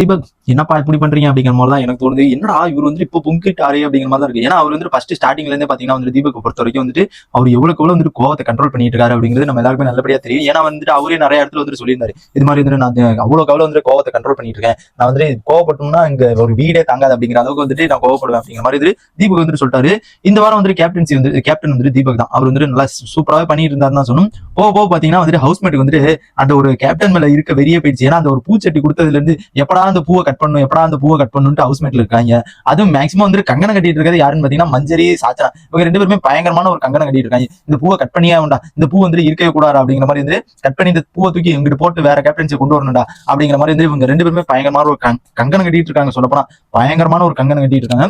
தீபக் என்னப்பா இப்படி பண்றீங்க அப்படிங்கிற மாதிரி தான் எனக்கு தோணுது. என்னடா இவர் வந்து இப்போ பொங்கிட்டாரு அப்படிங்கிற மாதிரி தான் இருக்கு. ஏன்னா அவர் வந்து ஃபர்ஸ்ட் ஸ்டார்டிங்ல இருந்தே பாத்தீங்கன்னா வந்து தீபக் பொறுத்த வரைக்கும் வந்துட்டு அவர் எவ்வளவுக்கு எவ்வளவு வந்துட்டு கோவத்தை கண்ட்ரோல் பண்ணிட்டு இருக்காரு அப்படிங்கிறது நம்ம எல்லாருமே நல்லபடியா தெரியும். ஏன்னா வந்துட்டு அவரே நிறைய இடத்துல வந்துட்டு சொல்லியிருந்தாரு. இது மாதிரி வந்துட்டு நான் அவ்வளவு அவ்வளவு வந்துட்டு கோவத்தை கண்ட்ரோல் பண்ணிட்டு இருக்கேன். நான் வந்துட்டு கோவப்பட்டோம்னா இங்க ஒரு வீடே தாங்காது அப்படிங்கிற அளவுக்கு வந்துட்டு நான் கோவப்படுவேன் அப்படிங்கிற மாதிரி இது தீபக் வந்துட்டு சொல்லிட்டாரு. இந்த வாரம் வந்துட்டு கேப்டன்சி வந்து கேப்டன் வந்துட்டு தீபக் தான். அவர் வந்துட்டு நல்லா சூப்பராகவே பண்ணிட்டு இருந்தாருன்னு தான் சொல்லணும். போக போக பாத்தீங்கன்னா வந்துட்டு ஹவுஸ்மேட்டுக்கு வந்துட்டு அந்த ஒரு கேப்டன் மேல இருக்க வெறிய போயிடுச்சு. ஏன்னா அந்த ஒரு பூச்சட்டி கொடுத்ததுல இருந்து எப்படா அந்த பூவை கட் பண்ணும் எப்படா அந்த பூவை கட் பண்ணுன்ட்டு ஹவுஸ்மேட்ல இருக்காங்க. அதுவும் மேக்ஸிமம் வந்து கங்கணம் கட்டிட்டு இருக்கிறது யாருன்னு பாத்தீங்கன்னா மஞ்சரி சாச்சா. இவங்க ரெண்டு பேருமே பயங்கரமான ஒரு கங்கணம் கட்டிட்டு இருக்காங்க. இந்த பூவை கட் பண்ணியே உண்டா இந்த பூ வந்து இருக்கவே கூடாது அப்படிங்கிற மாதிரி வந்து கட் பண்ணி இந்த பூவை தூக்கி இங்கிட்டு போட்டு வேற கேப்டன்சி கொண்டு வரணும்டா அப்படிங்கிற மாதிரி வந்து இவங்க ரெண்டு பேருமே பயங்கரமான ஒரு கங்கணம் கட்டிட்டு இருக்காங்க சொல்லப்போனா. பயங்கரமான ஒரு கங்கணம் கட்டிட்டு இருக்காங்க.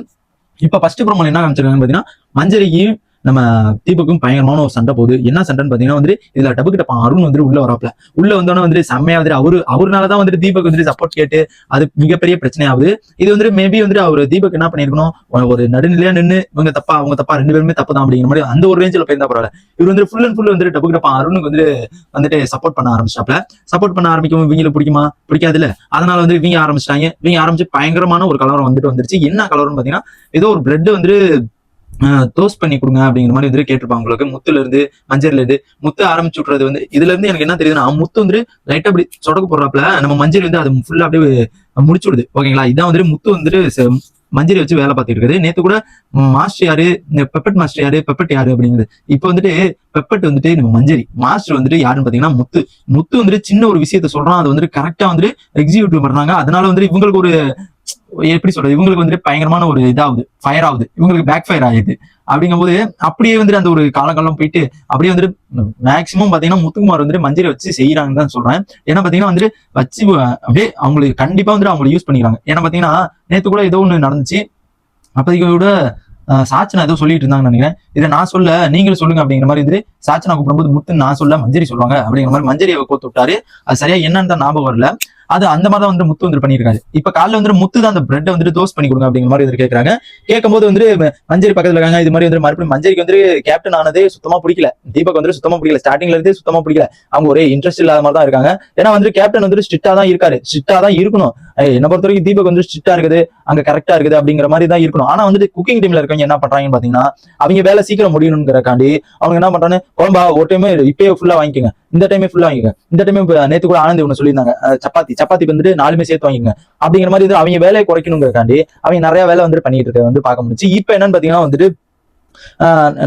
இப்ப ஃபர்ஸ்ட் ப்ரோமோல என்ன காமிச்சிருக்காங்க பாத்தீங்கன்னா மஞ்சரியும் நம்ம தீபக்கும் பயங்கரமான ஒரு சண்டை போகுது. என்ன சண்டைன்னு பாத்தீங்கன்னா வந்து இதுல டபுக்கு டப்பா அருண் வந்து உள்ள வராப்ல. உள்ள வந்தோடனே வந்து செம்மையா வந்து அவரு அவருனாலதான் வந்துட்டு தீபக் வந்துட்டு சப்போர்ட் கேட்டு அது மிகப்பெரிய பிரச்சனை ஆகுது இது வந்துட்டு மேபி வந்துட்டு அவர் தீபக் என்ன பண்ணிருக்கணும் ஒரு- நடுநிலையா நின்னு இவங்க தப்பா அவங்க தப்பா ரெண்டு பேருமே தப்பு தான் அப்படிங்கிற மாதிரி அந்த ஒரு ரேஞ்சில் போயிருந்தா பரவாயில்ல. இவர் வந்து ஃபுல் அண்ட் ஃபுல் வந்துட்டு டபுக்கு டப்பா அருணுக்கு வந்து வந்துட்டு சப்போர்ட் பண்ண ஆரம்பிச்சாப்ல சப்போர்ட் பண்ண ஆரம்பிக்கும் இவங்களுக்கு பிடிக்குமா? பிடிக்காதுல்ல. அதனால வந்து இவங்க ஆரம்பிச்சிட்டாங்க. இவங்க ஆரம்பிச்சு பயங்கரமான ஒரு கலவரம் வந்துட்டு வந்துருச்சு. என்ன கலவரம் பாத்தீங்கன்னா ஏதோ ஒரு பிரெட் வந்து தோஸ் பண்ணி கொடுங்க அப்படிங்கிற மாதிரி வந்து கேட்டிருப்பாங்க உங்களுக்கு முத்துல இருந்து மஞ்சள்ல இருந்து முத்து ஆரம்பிச்சு விட்றது வந்து இதுல இருந்து எனக்கு என்ன தெரியுதுன்னா முத்து வந்து லைட்டா அப்படி சொடக்கு போடுறாப்ல நம்ம மஞ்சள் வந்து அது ஃபுல்லா அப்படியே முடிச்சு விடுது. ஓகேங்களா இதான் வந்துட்டு முத்து வந்துட்டு மஞ்சள் மஞ்சரி வச்சு வேலை பார்த்துட்டு இருக்குது. நேற்று கூட மாஸ்டர் யாரு? இந்த பெப்பட் மாஸ்டர் யாரு? பெப்பட் யாரு அப்படிங்கிறது இப்போ வந்துட்டு பெப்பட் வந்துட்டு நம்ம மஞ்சரி மாஸ்டர் வந்துட்டு யாருன்னு பாத்தீங்கன்னா முத்து. முத்து வந்துட்டு சின்ன ஒரு விஷயத்த சொல்றான் அது வந்துட்டு கரெக்டா வந்துட்டு எக்ஸிக்யூட்டிவ் பண்றாங்க. அதனால வந்துட்டு இவங்களுக்கு ஒரு எப்படி சொல்றது? இவங்களுக்கு வந்துட்டு பயங்கரமான ஒரு இதாகுது. ஃபயர் ஆகுது. இவங்களுக்கு பேக் ஃபயர் ஆகுது. அப்படிங்கும்போது அப்படியே வந்துட்டு அந்த ஒரு காலங்காலம் போயிட்டு அப்படியே வந்துட்டு மேக்சிமம் பாத்தீங்கன்னா முத்துக்குமார் வந்துட்டு மஞ்சரி வச்சு செய்யறாங்கன்னு தான் சொல்றேன். ஏன்னா பாத்தீங்கன்னா வந்துட்டு வச்சு அப்படியே அவங்களுக்கு கண்டிப்பா வந்துட்டு அவங்களை யூஸ் பண்ணிக்கிறாங்க. ஏன்னா பாத்தீங்கன்னா நேத்து கூட ஏதோ ஒன்று நடந்துச்சு. அப்போதைக்கு கூட சாச்சனா ஏதோ சொல்லிட்டு இருந்தாங்கன்னு நினைக்கிறேன். இதை நான் சொல்ல நீங்களும் சொல்லுங்க அப்படிங்கிற மாதிரி இது சாச்சனா கூப்பிடும்போது முத்து நான் சொல்ல மஞ்சரி சொல்லுவாங்க அப்படிங்கிற மாதிரி மஞ்சரியை கோத்து விட்டாரு. அது சரியா என்னன்னு தான் ஞாபகம் வரல. அது அந்த மாதிரி தான் வந்து முத்து வந்து பண்ணியிருக்காரு. இப்ப காலைல வந்து முத்து தான் அந்த பிரெட்டை வந்துட்டு தோஸ் பண்ணி கொடுங்க அப்படிங்கிற மாதிரி வந்து கேட்கறாங்க கேட்கும்போது வந்து மஞ்சரி பக்கத்துல இருக்காங்க. இது மாதிரி வந்து மறுபடியும் மஞ்சரிக்கு வந்து கேப்டன் ஆனதே சுத்தமா பிடிக்கல. தீபக் வந்து சுத்தமா பிடிக்கல. ஸ்டார்டிங்ல இருந்தே சுத்தமா பிடிக்கல. அவங்க ஒரே இன்ட்ரெஸ்ட் இல்லாத மாதிரி தான் இருக்காங்க. ஏன்னா வந்து கேப்டன் வந்து ஸ்ட்ரிக்டா தான் இருக்காரு. ஸ்ட்ரிக்டா தான் இருக்கணும். என்ன பொறுத்த வரைக்கும் தீபக் வந்து ஸ்ட்ரிக்டா இருக்குது அங்க கரெக்டா இருக்குது அப்படிங்கிற மாதிரி தான் இருக்கணும். ஆனா வந்துட்டு குக்கிங் டீம்ல இருக்கவங்க என்ன பண்றாங்கன்னு பாத்தீங்கன்னா அவங்க வேலை சீக்கிரம் முடியணுங்கிறக்காண்டி அவங்க என்ன பண்றாங்க குழம்பா ஒரு டைம் இப்பயே ஃபுல்லா வாங்கிக்கோங்க. இந்த டைமே ஃபுல்லா வாங்கிக்கோங்க. இந்த டைமே நேத்து கூட ஆனந்த் ஒண்ணு சொல்லியிருந்தாங்க. சப்பாத்தி சப்பாத்தி வந்துட்டு நாலுமே சேர்த்து வாங்கிங்க அப்படிங்கிற மாதிரி அவங்க வேலையை குறைக்கணுங்கிறக்காண்டி அவங்க நிறைய வேலை வந்துட்டு பண்ணிட்டு இருக்க வந்து பார்க்க முடிச்சு இப்ப என்னன்னு பாத்தீங்கன்னா வந்துட்டு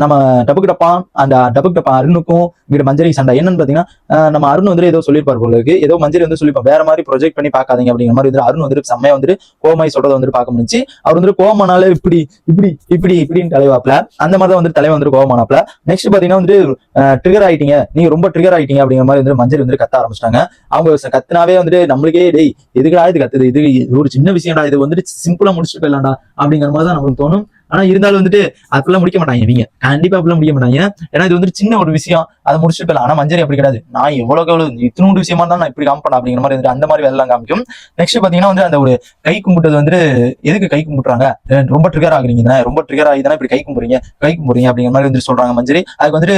நம்ம டபுக்கு டப்பா அந்த டபுக்கு டப்பா அருணுக்கும் இங்கிட்ட மஞ்சரி சண்டை. என்னன்னு பாத்தீங்கன்னா நம்ம அருண் வந்து ஏதோ சொல்லியிருப்பார் போல ஏதோ மஞ்சரி வந்து சொல்லிப்பா வேற மாதிரி ப்ரொஜெக்ட் பண்ணி பார்க்காதீங்க அப்படிங்கிற மாதிரி வந்து அருண் வந்துட்டு செம்மையா வந்துட்டு கோமாய் சொல்றதை வந்துட்டு பார்க்க முடிஞ்சு அவர் வந்துட்டு கோமானால இப்படி இப்படி இப்படி இப்படின்னு தலைவாப்ல அந்த மாதிரி தான் வந்து தலைவன் வந்துட்டு கோமானாப்ல நெக்ஸ்ட் பாத்தீங்கன்னா வந்து ட்ரிகர் ஆயிட்டீங்க. நீங்க ரொம்ப ட்ரிகர் ஆயிட்டீங்க அப்படிங்கிற மாதிரி வந்து மஞ்சரி வந்து கத்த ஆரம்பிச்சிட்டாங்க. அவங்க கத்தினாவே கத்துனாவே வந்துட்டு நம்மளுக்கே டேய் எதுக்குடா இது கத்துது? இது இது ஒரு சின்ன விஷயம்டா. இது வந்துட்டு சிம்பிளா முடிச்சுட்டு போயிடலாம்டா அப்படிங்கிற மாதிரி தான் நம்மளுக்கு தோணும். ஆனா இருந்தாலும் வந்துட்டு அதுக்குள்ள முடிக்க மாட்டாங்க இவங்க. கண்டிப்பா அப்படிலாம் முடிக்க மாட்டாங்க. ஏன்னா இது வந்துட்டு சின்ன ஒரு விஷயம். அதை முடிச்சுட்டு போயிடலாம். ஆனா மஞ்சரி அப்படி கிடையாது. நான் எவ்வளவு எவ்வளவு இத்தினூண்டு விஷயமா தான் நான் இப்படி காமிப்பேன் அப்படிங்கிற மாதிரி வந்துட்டு அந்த மாதிரி வேலை காமிக்கும். நெக்ஸ்ட் பாத்தீங்கன்னா வந்து அந்த ஒரு கை கும்பிட்டது வந்துட்டு எதுக்கு கை கும்பிட்டுறாங்க? ரொம்ப ட்ரிகர் ஆகுறீங்க ரொம்ப ட்ரிகர் ஆகி தானே இப்படி கை கும்பிடுறீங்க கை கும்பிடுறீங்க அப்படிங்கிற மாதிரி வந்துட்டு சொல்றாங்க மஞ்சரி. அதுக்கு வந்துட்டு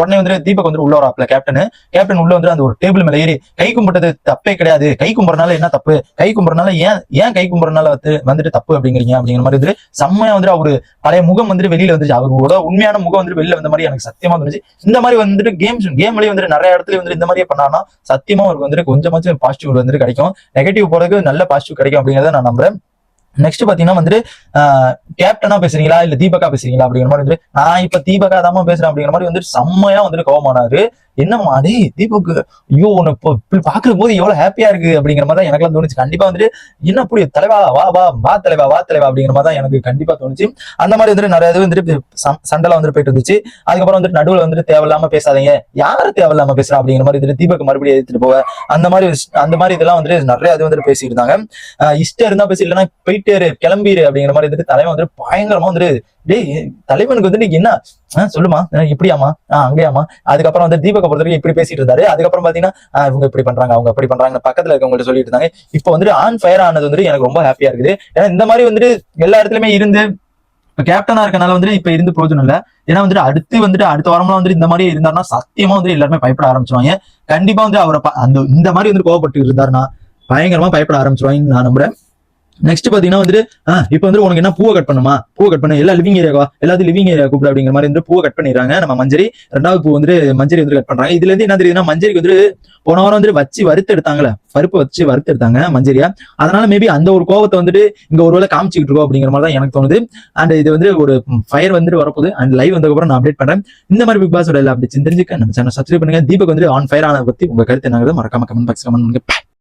உடனே வந்து தீபக் வந்து உள்ள வராப்ல கேப்டன் கேப்டன் உள்ள வந்து அந்த ஒரு டேபிள் மேல ஏறி கை கும்பிட்டது தப்பே கிடையாது. கை கும்புறனால என்ன தப்பு? கை கும்புறனால ஏன் ஏன் கை கும்புறனால வந்து வந்துட்டு தப்பு அப்படிங்கிறீங்க? அப்படிங்கிற மாதிரி வந்து செம்மையா வந்துட்டு அவரு பழைய முகம் வந்துட்டு வெளியில வந்துச்சு அவரோட உண்மையான முகம் வந்து வெளியில வந்த மாதிரி எனக்கு சத்தியமா தோணுச்சு இந்த மாதிரி வந்துட்டு கேம்ஸ் கேம்லயே வந்துட்டு நிறைய இடத்துல வந்து இந்த மாதிரியே பண்ணானா சத்தியமா அவருக்கு வந்துட்டு கொஞ்சமாச்சும் பாசிட்டிவ் வந்துட்டு கிடைக்கும். நெகட்டிவ் போறதுக்கு நல்ல பாசிட்டிவ் கிடைக்கும் அப்படிங்கிறத நான் நம்புறேன். நெக்ஸ்ட் பாத்தீங்கன்னா வந்துட்டு கேப்டனா பேசுறீங்களா? இல்ல தீபகா பேசுறீங்களா? அப்படிங்கிற மாதிரி வந்துட்டு நான் இப்ப தீபகா தான் பேசுறேன் அப்படிங்கிற மாதிரி வந்துட்டு செம்மையா வந்துட்டு கோவமானாரு. என்னம்மா டேய் தீபக் ஐயோ உன்னை இப்போ இப்படி பாக்குற போது எவ்வளவு ஹாப்பியா இருக்கு அப்படிங்கிற மாதிரி தான் எனக்குலாம் தோணுச்சு. கண்டிப்பா வந்துட்டு என்ன அப்படி தலைவா வா வா வா தலைவா வா தலைவா அப்படிங்கிற மாதிரி தான் எனக்கு கண்டிப்பா தோணுச்சு. அந்த மாதிரி வந்துட்டு நிறைய இது வந்துட்டு ச- சண்டைலாம் வந்துட்டு போயிட்டு இருந்துச்சு. அதுக்கப்புறம் வந்துட்டு நடுவில் வந்துட்டு தேவையில்லாம பேசாதீங்க. யாரு தேவையில்லாம பேசுறா அப்படிங்கிற மாதிரி வந்துட்டு தீபக் மறுபடியும் எடுத்துட்டு போவ அந்த மாதிரி அந்த மாதிரி இதெல்லாம் வந்துட்டு நிறைய இது வந்துட்டு பேசிட்டு இருந்தாங்க. இஷ்டம் இருந்தா பேசி இல்லைன்னா போயிட்டு கிளம்பிடு கிளம்பிரு அப்படிங்கிற மாதிரி வந்துட்டு தலைவன் வந்துட்டு பயங்கரமா வந்துட்டு டேய் தலைவனுக்கு வந்துட்டு என்ன? ஆஹ் சொல்லுமா. இப்படியாமா ஆஹ் அங்கேயாமா அதுக்கப்புறம் வந்து தீபக பொறுத்த வரைக்கும் இப்படி பேசிட்டு இருந்தாரு. அதுக்கப்புறம் பாத்தீங்கன்னா இவங்க இப்படி பண்றாங்க அவங்க அப்படி பண்றாங்க பக்கத்துல இருக்கவங்கள்ட்ட சொல்லிட்டு இருந்தாங்க. இப்போ வந்துட்டு ஆன் ஃபயர் ஆனது வந்துட்டு எனக்கு ரொம்ப ஹாப்பியா இருக்குது. ஏன்னா இந்த மாதிரி வந்துட்டு எல்லா இடத்துலயுமே இருந்து இப்ப கேப்டனா இருக்கனால வந்துட்டு இப்ப இருந்து பிரோஜனம் இல்ல. ஏன்னா வந்துட்டு அடுத்து வந்துட்டு அடுத்த வாரம்லாம் வந்துட்டு இந்த மாதிரி இருந்தாருன்னா சத்தியமா வந்து எல்லாருமே பயப்பட ஆரம்பிச்சுவாங்க கண்டிப்பா வந்து அவரை அந்த இந்த மாதிரி வந்து கோவப்பட்டு இருந்தாருன்னா பயங்கரமா பயப்பட ஆரம்பிச்சிருவாங்கன்னு நான் நம்புறேன். நெக்ஸ்ட் பாத்தீங்கன்னா வந்துட்டு ஆஹ் இப்போ வந்து உனக்கு என்ன பூவை கட் பண்ணுமா? பூவை கட் பண்ண. எல்லா லிவிங் ஏரியாவா எல்லாத்தையும் லிவிங் ஏரியா கூப்பிடு அப்படிங்கிற மாதிரி வந்து பூவை கட் பண்ணிடுறாங்க. நம்ம மஞ்சரி ரெண்டாவது பூ வந்து மஞ்சரி வந்து கட் பண்றாங்க. இதுல இருந்து என்ன தெரியுதுன்னா மஞ்சரிக்கு வந்து போன வாரம் வந்து வச்சு வறுத்து எடுத்தாங்களே பருப்பு வச்சு வறுத்து எடுத்தாங்க மஞ்சரியா? அதனால மேபி அந்த ஒரு கோவத்தை வந்துட்டு இங்க ஒருவேளை காமிச்சிக்கிட்டு இருக்கோம் அப்படிங்கிற மாதிரி தான் எனக்கு தோணுது. அண்ட் இது வந்து ஒரு ஃபயர் வந்துட்டு வரப்போகுது. அண்ட் லைவ் வந்ததுக்கப்புறம் நான் அப்டேட் பண்றேன். இந்த மாதிரி பிக் பாஸோட எல்லா அப்படி தெரிஞ்சுக்க. நம்ம சேனல் சப்ஸ்கிரைப் பண்ணுங்க. தீபக் வந்து ஆன் ஃபயர் ஆனதை பத்தி உங்க கருத்து என்னங்கிறது மறக்காம கமெண்ட் பாக்ஸ் கமெண்ட் பண்ணுங்க.